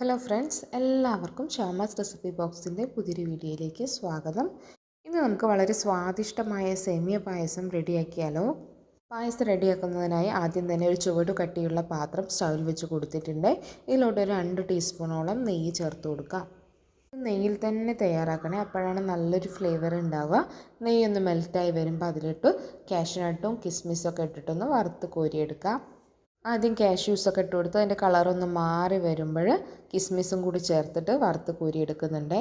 Hello friends എല്ലാവർക്കും Shama's recipe ബോക്സിന്റെ പുതിയൊരു വീഡിയോയിലേക്ക് സ്വാഗതം. ഇന്ന് നമുക്ക് വളരെ സ്വാദിഷ്ടമായ സേമിയ പായസം റെഡിയാക്കിയാലോ പായസം റെഡിയാക്കുന്നതിനായി ആദ്യം തന്നെ ഒരു ചുവട് കട്ടിയുള്ള പാത്രം സ്റ്റൗവിൽ വെച്ച് കൊടുത്തിട്ടുണ്ട്. ഇതിലോട്ട് ഒരു രണ്ട് ടീസ്പൂണോളം നെയ്യ് ചേർത്ത് കൊടുക്കാം. നെയ്യിൽ തന്നെ തയ്യാറാക്കണേ അപ്പോഴാണ് നല്ലൊരു ഫ്ലേവർ ഉണ്ടാവുക. നെയ്യൊന്ന് മെൽറ്റായി വരുമ്പോൾ അതിലിട്ട് കാഷ്നട്ടും കിസ്മിസൊക്കെ ഇട്ടിട്ടൊന്ന് വറുത്ത് കോരിയെടുക്കാം. ആദ്യം കാഷ്യൂസൊക്കെ ഇട്ട് കൊടുത്ത്. അതിന്റെ കളറൊന്ന് മാറി വരുമ്പോൾ കിസ്മിസും കൂടി ചേർത്തിട്ട് വറുത്ത് കോരി എടുക്കുന്നുണ്ട്.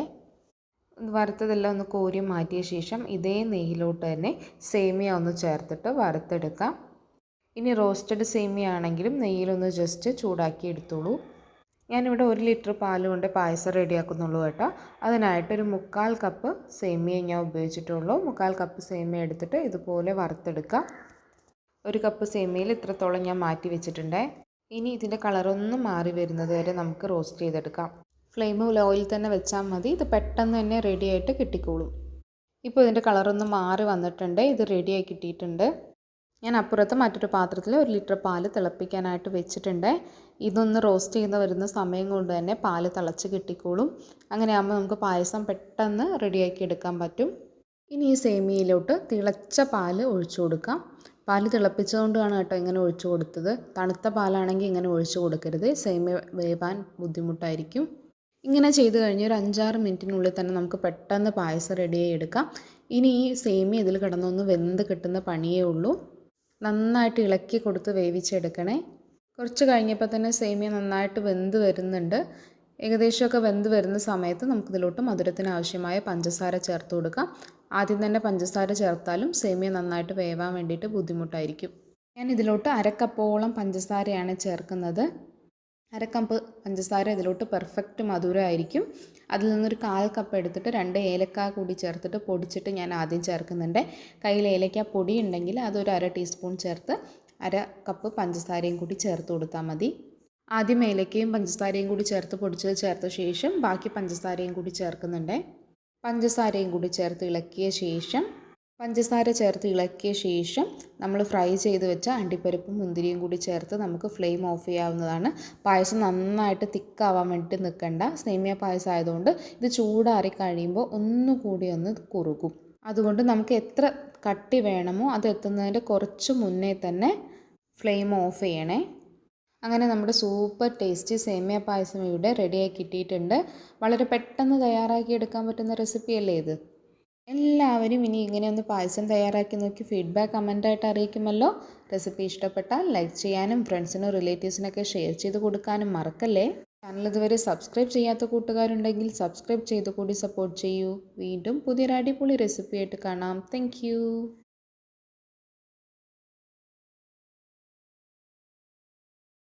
വറുത്തതെല്ലാം ഒന്ന് കോരി മാറ്റിയ ശേഷം ഇതേ നെയ്യിലോട്ട് തന്നെ സേമിയ ഒന്ന് ചേർത്തിട്ട് വറുത്തെടുക്കാം. ഇനി റോസ്റ്റഡ് സേമിയ ആണെങ്കിലും നെയ്യിലൊന്ന് ജസ്റ്റ് ചൂടാക്കി എടുത്തോളൂ. ഞാനിവിടെ ഒരു ലിറ്റർ പാൽ കൊണ്ട് പായസം റെഡിയാക്കുന്നുള്ളൂ കേട്ടോ. അതിനായിട്ടൊരു മുക്കാൽ കപ്പ് സേമിയ ഞാൻ ഉപയോഗിച്ചിട്ടുള്ളൂ. മുക്കാൽ കപ്പ് സേമിയ എടുത്തിട്ട് ഇതുപോലെ വറുത്തെടുക്കാം. ഒരു കപ്പ് സേമിയയിൽ ഇത്രത്തോളം ഞാൻ മാറ്റി വെച്ചിട്ടുണ്ട്. ഇനി ഇതിന്റെ കളറൊന്നും മാറി വരുന്നത് വരെ നമുക്ക് റോസ്റ്റ് ചെയ്തെടുക്കാം. ഫ്ലെയിം ഓയിൽ തന്നെ വെച്ചാൽ മതി. ഇത് പെട്ടെന്ന് തന്നെ റെഡിയായിട്ട് കിട്ടിക്കോളും. ഇപ്പോൾ ഇതിന്റെ കളറൊന്ന് മാറി വന്നിട്ടുണ്ട്. ഇത് റെഡിയായി കിട്ടിയിട്ടുണ്ട്. ഞാൻ അപ്പുറത്ത് മറ്റൊരു പാത്രത്തിൽ ഒരു ലിറ്റർ പാൽ തിളപ്പിക്കാനായിട്ട് വെച്ചിട്ടുണ്ട്. ഇതൊന്ന് റോസ്റ്റ് ചെയ്യുന്ന വരുന്ന സമയം കൊണ്ട് തന്നെ പാൽ തിളച്ച് കിട്ടിക്കോളും. അങ്ങനെ ആകുമ്പോൾ നമുക്ക് പായസം പെട്ടെന്ന് റെഡിയാക്കി എടുക്കാൻ പറ്റും. ഇനി ഈ സേമിയയിലോട്ട് തിളച്ച പാൽ ഒഴിച്ചു കൊടുക്കാം. പാൽ തിളപ്പിച്ചതുകൊണ്ടാണ് കേട്ടോ ഇങ്ങനെ ഒഴിച്ചു കൊടുത്തത്. തണുത്ത പാലാണെങ്കിൽ ഇങ്ങനെ ഒഴിച്ചു കൊടുക്കരുത്. സേമിയ വേവാൻ ബുദ്ധിമുട്ടായിരിക്കും. ഇങ്ങനെ ചെയ്ത് കഴിഞ്ഞ് ഒരു അഞ്ചാറ് മിനിറ്റിനുള്ളിൽ തന്നെ നമുക്ക് പെട്ടെന്ന് പായസം റെഡിയായി എടുക്കാം. ഇനി ഈ സേമിയ ഇതിൽ കിടന്നൊന്ന് വെന്ത് കിട്ടുന്ന പണിയേ ഉള്ളൂ. നന്നായിട്ട് ഇളക്കി കൊടുത്ത് വേവിച്ചെടുക്കണേ. കുറച്ച് കഴിഞ്ഞപ്പോൾ തന്നെ സേമിയ നന്നായിട്ട് വെന്ത് വരുന്നുണ്ട്. ഏകദേശമൊക്കെ വെന്ത് വരുന്ന സമയത്ത് നമുക്കിതിലോട്ട് മധുരത്തിന് ആവശ്യമായ പഞ്ചസാര ചേർത്ത് കൊടുക്കാം. ആദ്യം തന്നെ പഞ്ചസാര ചേർത്താലും സേമിയ നന്നായിട്ട് വേവാൻ വേണ്ടിയിട്ട് ബുദ്ധിമുട്ടായിരിക്കും. ഞാൻ ഇതിലോട്ട് അരക്കപ്പോളം പഞ്ചസാരയാണ് ചേർക്കുന്നത്. അരക്കപ്പ് പഞ്ചസാര ഇതിലോട്ട് പെർഫെക്റ്റ് മധുരമായിരിക്കും. അതിൽ നിന്നൊരു കാൽ കപ്പ് എടുത്തിട്ട് രണ്ട് ഏലക്ക കൂടി ചേർത്തിട്ട് പൊടിച്ചിട്ട് ഞാൻ ആദ്യം ചേർക്കുന്നുണ്ട്. കയ്യിൽ ഏലക്ക പൊടി ഉണ്ടെങ്കിൽ അതൊരു അര ടീസ്പൂൺ ചേർത്ത് അര കപ്പ് പഞ്ചസാരയും കൂടി ചേർത്ത് കൊടുത്താൽ മതി. ആദ്യം ഏലക്കയും പഞ്ചസാരയും കൂടി ചേർത്ത് പൊടിച്ചത് ചേർത്ത ശേഷം ബാക്കി പഞ്ചസാരയും കൂടി ചേർക്കുന്നുണ്ട്. പഞ്ചസാരയും കൂടി ചേർത്ത് ഇളക്കിയ ശേഷം പഞ്ചസാര ചേർത്ത് ഇളക്കിയ ശേഷം നമ്മൾ ഫ്രൈ ചെയ്ത് വെച്ച അണ്ടിപ്പരിപ്പും മുന്തിരിയും കൂടി ചേർത്ത് നമുക്ക് ഫ്ലെയിം ഓഫ് ചെയ്യാവുന്നതാണ്. പായസം നന്നായിട്ട് തിക്കാവാൻ വേണ്ടിയിട്ട് നിൽക്കണ്ട സേമിയ പായസം ആയതുകൊണ്ട് ഇത് ചൂടാറി കഴിയുമ്പോൾ ഒന്നുകൂടി ഒന്ന് കുറുകും. അതുകൊണ്ട് നമുക്ക് എത്ര കട്ടി വേണമോ അത് എത്തുന്നതിന്റെ കുറച്ച് മുന്നേ തന്നെ ഫ്ലെയിം ഓഫ് ചെയ്യണേ. അങ്ങനെ നമ്മുടെ സൂപ്പർ ടേസ്റ്റി സേമിയ പായസം ഇവിടെ റെഡിയായി കിട്ടിയിട്ടുണ്ട്. വളരെ പെട്ടെന്ന് തയ്യാറാക്കി എടുക്കാൻ പറ്റുന്ന റെസിപ്പിയല്ലേ ഇത്? എല്ലാവരും ഇനി ഇങ്ങനെ ഒന്ന് പായസം തയ്യാറാക്കി നോക്കി ഫീഡ്ബാക്ക് കമന്റായിട്ട് അറിയിക്കുമല്ലോ. റെസിപ്പി ഇഷ്ടപ്പെട്ടാൽ ലൈക്ക് ചെയ്യാനും ഫ്രണ്ട്സിനും റിലേറ്റീവ്സിനൊക്കെ ഷെയർ ചെയ്ത് കൊടുക്കാനും മറക്കല്ലേ? ചാനൽ ഇതുവരെ സബ്സ്ക്രൈബ് ചെയ്യാത്ത കൂട്ടുകാരുണ്ടെങ്കിൽ സബ്സ്ക്രൈബ് ചെയ്ത് കൂടി സപ്പോർട്ട് ചെയ്യൂ. വീണ്ടും പുതിയൊരു അടിപൊളി റെസിപ്പിയായിട്ട് കാണാം. താങ്ക്